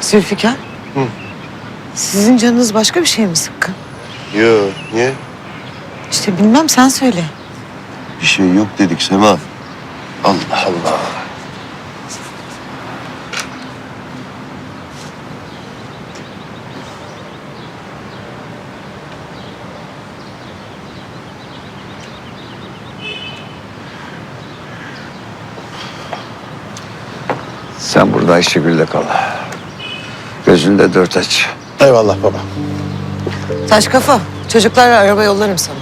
Zülfikar. Sizin canınız başka bir şey mi sıkkın? Yo, niye? İşte bilmem sen söyle. Bir şey yok dedik Sema. Allah Allah. Sen burada Ayşegül'le kal. Gözünde dört aç. Eyvallah baba. Taş kafa. Çocuklarla araba yollarım sana.